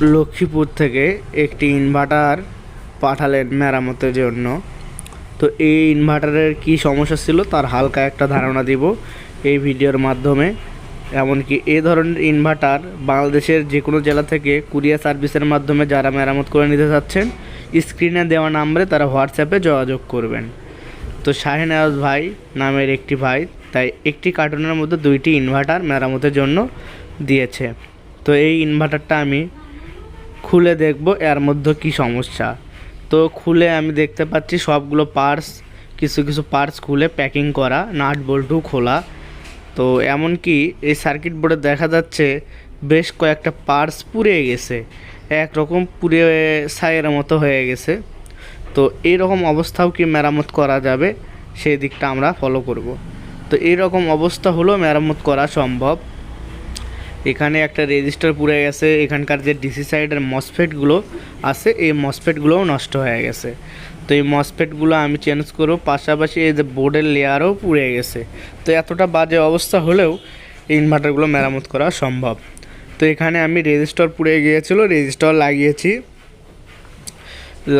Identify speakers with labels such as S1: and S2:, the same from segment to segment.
S1: লক্ষ্মীপুর থেকে একটি ইনভার্টার পাঠালেন মেরামতের জন্য। তো এই ইনভার্টারের কী সমস্যা ছিল তার হালকা একটা ধারণা দিব এই ভিডিওর মাধ্যমে। এমনকি এ ধরনের ইনভার্টার বাংলাদেশের যে কোনো জেলা থেকে কুরিয়ার সার্ভিসের মাধ্যমে যারা মেরামত করে নিতে চাচ্ছেন স্ক্রিনে দেওয়া নাম্বারে তারা হোয়াটসঅ্যাপে যোগাযোগ করবেন। তো শাহিন আয়াজ ভাই নামের একটি ভাই, তাই একটি কার্টুনের মধ্যে দুইটি ইনভার্টার মেরামতের জন্য দিয়েছে। তো এই ইনভার্টারটা আমি খুলে দেখব এর মধ্যে কি সমস্যা। তো খুলে আমি দেখতে পাচ্ছি সবগুলো পার্টস কিছু কিছু পার্টস খুলে প্যাকিং করা নাট বল্টু খোলা। তো এমনকি এই সার্কিট বোর্ডে দেখা যাচ্ছে বেশ কয়েকটা পার্টস পুড়ে গেছে, একরকম পুড়ে ছাইয়ের মতো হয়ে গেছে। তো এইরকম অবস্থাও কি মেরামত করা যাবে, সেই দিকটা আমরা ফলো করব। তো এইরকম অবস্থা হলো মেরামত করা সম্ভব। এখানে একটা রেজিস্টার পুড়ে গেছে। এখানকার যে ডিসি সাইডের মসফেটগুলো আছে, এই মসফেটগুলোও নষ্ট হয়ে গেছে। তো এই মসফেটগুলো আমি চেঞ্জ করব, পাশাপাশি এই যে বোর্ডের লেয়ারও পুড়ে গেছে। তো এতটা বাজে অবস্থা হলেও এই ইনভার্টারগুলো মেরামত করা সম্ভব। তো এখানে আমি রেজিস্টার পুড়ে গিয়েছিল রেজিস্টার লাগিয়েছি।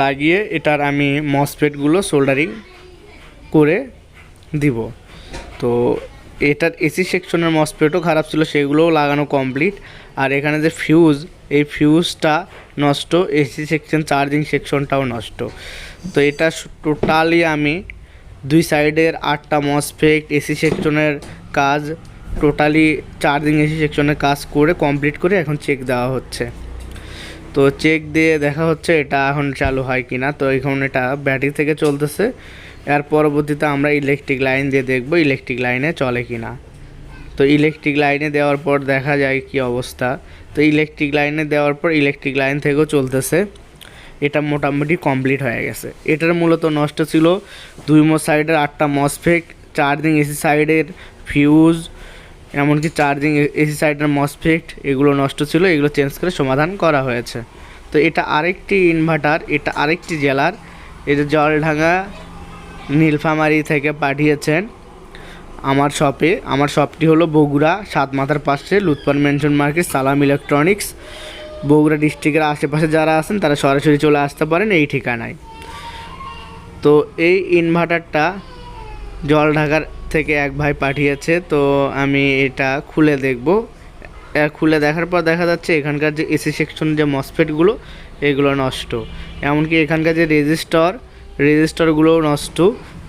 S1: লাগিয়ে এটার আমি মসফেটগুলো সোল্ডারিং করে দিব। তো এটার এসি সেকশনের মসফেটও খারাপ ছিল, সেগুলোও লাগানো কমপ্লিট আর এখানে যে ফিউজ এই ফিউজটা নষ্ট, এসি সেকশন চার্জিং সেকশনটাও নষ্ট। তো এটা টোটালি আমি দুই সাইডের আটটা মসফেট এসি সেকশনের কাজ টোটালি চার্জিং এসি সেকশনের কাজ করে কমপ্লিট করে এখন চেক দেওয়া হচ্ছে। তো চেক দিয়ে দেখা হচ্ছে এটা এখন চালু হয় কি না তো এখন এটা ব্যাটারি থেকে চলতেছে। এর পরবর্তীতে আমরা ইলেকট্রিক লাইন দিয়ে দেখব ইলেকট্রিক লাইনে চলে কি না তো ইলেকট্রিক লাইনে দেওয়ার পর দেখা যায় কি অবস্থা। তো ইলেকট্রিক লাইনে দেওয়ার পর ইলেকট্রিক লাইন থেকেও চলতেছে। এটা মোটামুটি কমপ্লিট হয়ে গেছে। এটার মূলত নষ্ট ছিল দুই মো সাইডের আটটা মসফেট চার্জিং এসি সাইডের ফিউজ এমনকি চার্জিং এসি সাইডের মসফেট এগুলো নষ্ট ছিল, এগুলো চেঞ্জ করে সমাধান করা হয়েছে। তো এটা আরেকটি ইনভার্টার এটা আরেকটি জেলার, এটা জলঢাঙ্গা নীলফামারি থেকে পাঠিয়েছেন আমার শপে। আমার শপটি হলো বগুড়া, সাত মাথার পাশে Lutfar mansion market, Salam electronics. Bogura ডিস্ট্রিক্টের আশেপাশে যারা আছেন, তারা সরাসরি চলে আসতে পারেন এই ঠিকানায়। তো এই ইনভার্টারটা জল ঢাকার থেকে এক ভাই পাঠিয়েছে, তো আমি এটা খুলে দেখব। খুলে দেখার পর দেখা যাচ্ছে এখানকার যে এসি সেকশন যে মসফেটগুলো, এগুলো নষ্ট। এমনকি এখানকার যে রেজিস্টার রেজিস্টারগুলোও নষ্ট।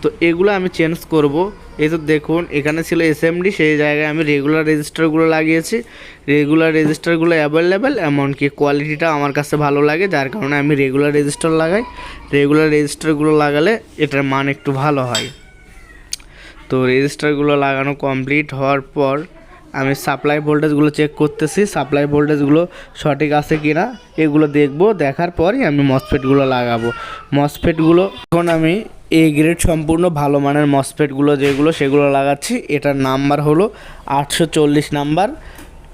S1: তো এগুলো আমি চেঞ্জ করব। এই তো দেখুন, এখানে ছিল এসএমডি সেই জায়গায় আমি রেগুলার রেজিস্টারগুলো লাগিয়েছি। রেগুলার রেজিস্টারগুলো অ্যাভেলেবেল এমনকি কোয়ালিটিটা আমার কাছে ভালো লাগে, যার কারণে আমি রেগুলার রেজিস্টার লাগাই। রেগুলার রেজিস্টারগুলো লাগালে এটার মান একটু ভালো হয়। তো রেজিস্টারগুলো লাগানো কমপ্লিট হওয়ার পর আমি সাপ্লাই ভোল্টেজগুলো চেক করতেছি সাপ্লাই ভোল্টেজগুলো সঠিক আছে কি না এগুলো দেখব, দেখার পরই আমি মসফেটগুলো লাগাবো। মসফেটগুলো এখন আমি এ গ্রেড সম্পূর্ণ ভালো মানের মসফেটগুলো যেগুলো, সেগুলো লাগাচ্ছি। এটার নাম্বার হলো আটশো চল্লিশ নাম্বার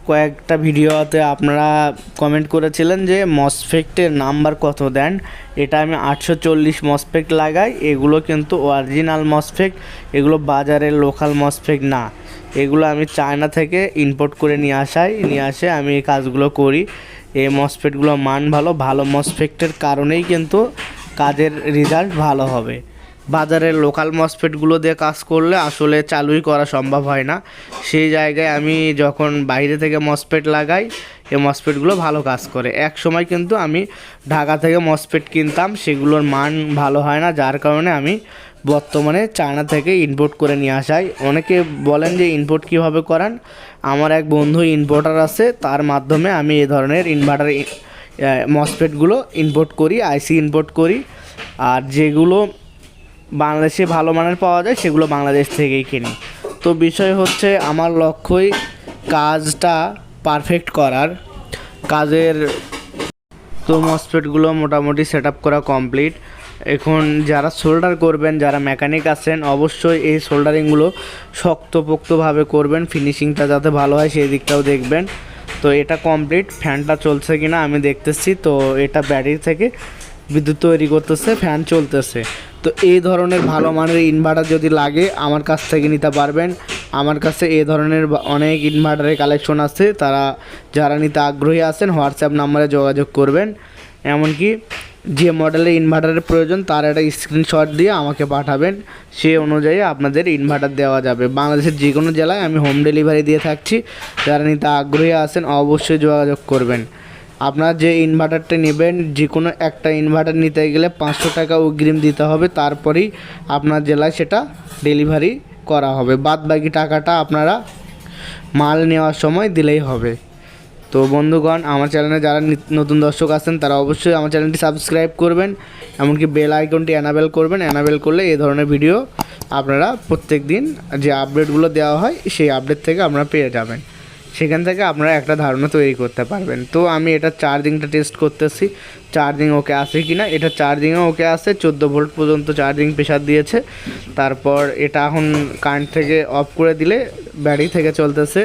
S1: কয়েকটা ভিডিওতে আপনারা কমেন্ট করেছিলেন যে মসফেক্টের নাম্বার কত দেন? এটা আমি আটশো চল্লিশ মসফেক্ট লাগাই, এগুলো কিন্তু অরিজিনাল মসফেক্ট এগুলো বাজারের লোকাল মসফেক্ট না। এগুলো আমি চায়না থেকে ইম্পোর্ট করে নিয়ে আসাই, নিয়ে আসে আমি এই কাজগুলো করি। এই মসফেটগুলো মান ভালো ভালো মসফেক্টের কারণেই কিন্তু কাজের রেজাল্ট ভালো হবে। বাজারের লোকাল মসফেটগুলো দিয়ে কাজ করলে আসলে চালুই করা সম্ভব হয় না। সেই জায়গায় আমি যখন বাইরে থেকে মসফেট লাগাই, এই মসফেটগুলো ভালো কাজ করে। এক সময় কিন্তু আমি ঢাকা থেকে মসফেট কিনতাম, সেগুলোর মান ভালো হয় না, যার কারণে আমি বর্তমানে চায়না থেকে ইম্পোর্ট করে নিয়ে আসাই। অনেকে বলেন যে ইম্পোর্ট কীভাবে করান? আমার এক বন্ধু ইম্পোর্টার আছে, তার মাধ্যমে আমি এ ধরনের ইনভার্টার মসফেটগুলো ইম্পোর্ট করি আইসি ইম্পোর্ট করি। আর যেগুলো বাংলাদেশে ভালো মানের পাওয়া যায়, সেগুলো বাংলাদেশ থেকেই কিনি। তো বিষয় হচ্ছে আমার লক্ষ্যই কাজটা পারফেক্ট করার। কাজের তো মসফেটগুলো মোটামুটি সেট আপ করা কমপ্লিট এখন যারা সোল্ডার করবেন, যারা মেকানিক আছেন, অবশ্যই এই সোল্ডারিংগুলো শক্তপোক্তভাবে করবেন ফিনিশিংটা যাতে ভালো হয় সেই দিকটাও দেখবেন। তো এটা কমপ্লিট ফ্যানটা চলছে কিনা আমি দেখতেছি, তো এটা ব্যাটারি থেকে বিদ্যুৎ তৈরি করতেছে ফ্যান চলতেছে। তো এই ধরনের ভালো মানের ইনভার্টার যদি লাগে, আমার কাছ থেকে নিতে পারবেন। আমার কাছে এ ধরনের অনেক ইনভার্টারের কালেকশন আছে। তারা যারা নিতে আগ্রহী আছেন, হোয়াটসঅ্যাপ নাম্বারে যোগাযোগ করবেন। এমনকি যে মডেলের ইনভার্টারের প্রয়োজন, তার একটা স্ক্রিনশট দিয়ে আমাকে পাঠাবেন। সে অনুযায়ী আপনাদের ইনভার্টার দেওয়া যাবে। বাংলাদেশের যে কোনো জেলায় আমি হোম ডেলিভারি দিয়ে থাকছি। যারা নিতে আগ্রহী আছেন, অবশ্যই যোগাযোগ করবেন। আপনার যে ইনভার্টারটা নেবেন যে কোনো একটা ইনভার্টার নিতে গেলে পাঁচশো টাকা অগ্রিম দিতে হবে। তারপরেই আপনার জেলায় সেটা ডেলিভারি করা হবে। বাদ বাকি টাকাটা আপনারা মাল নেওয়ার সময় দিলেই হবে। তো বন্ধুগণ, আমার চ্যানেলে যারা নিত- নতুন দর্শক আছেন, তারা অবশ্যই আমার চ্যানেলটি সাবস্ক্রাইব করবেন, এমনকি বেল আইকনটি অ্যানাবেল করবেন। অ্যানাবেল করলে এই ধরনের ভিডিও আপনারা প্রত্যেক দিন যে আপডেটগুলো দেওয়া হয়, সেই আপডেট থেকে আপনারা পেয়ে যাবেন। সেখান থেকে আপনারা একটা ধারণা তৈরি করতে পারবেন। তো আমি এটা চার্জিংটা টেস্ট করতেছি। চার্জিং ওকে আসে কি না এটা চার্জিংও ওকে আসে চোদ্দ ভোল্ট পর্যন্ত চার্জিং প্রেশার দিয়েছে। তারপর এটা এখন কারেন্ট থেকে অফ করে দিলে ব্যাটারি থেকে চলতেছে।